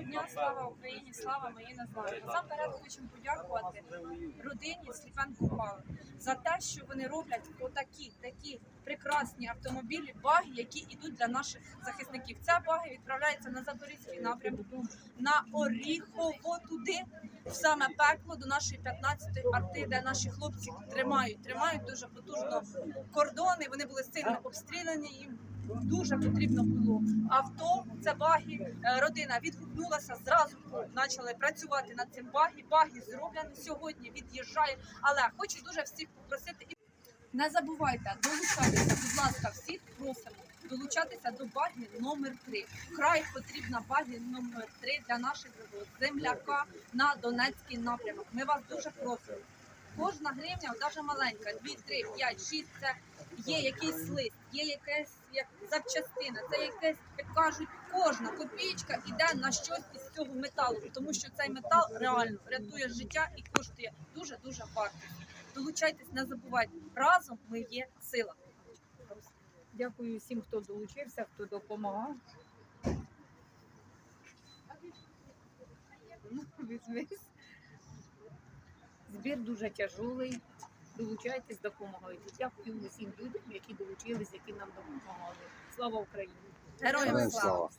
Доброго дня, слава Україні, слава моїй назві. Насамперед хочемо подякувати родині Сліпенко Павла за те, що вони роблять отакі такі прекрасні автомобілі, баги, які йдуть для наших захисників. Ця баги відправляється на Запорізький напрямок, на Оріхово туди, в саме пекло до нашої 15-ї арти, де наші хлопці тримають, тримають дуже потужно кордони. Вони були сильно обстріляні. Їм дуже потрібно було авто. Це баги. Е, Родина відгукнулася зразу. Почали працювати над цим баги. Баги зроблені сьогодні. Від'їжджає. Але хочу дуже всіх попросити і не забувайте долучатися. Будь ласка, всіх просимо долучатися до баги номер 3 Вкрай потрібна баги номер 3 для наших земляка на Донецький напрямок. Ми вас дуже просимо. Кожна гривня, навіть маленька, 2, 3, 5, 6, це є якийсь лист, є якась як запчастина, це якесь, як кажуть, кожна копійка йде на щось із цього металу, тому що цей метал реально рятує життя і коштує дуже дуже варто. Долучайтесь, не забувайте, разом ми є сила. Дякую всім, хто долучився, хто допомагав. Ну, візьмись. Збір дуже тяжелий. Долучайтесь, допомагайте. Дякую усім людям, які долучились, які нам допомагали. Слава Україні! Героям слава!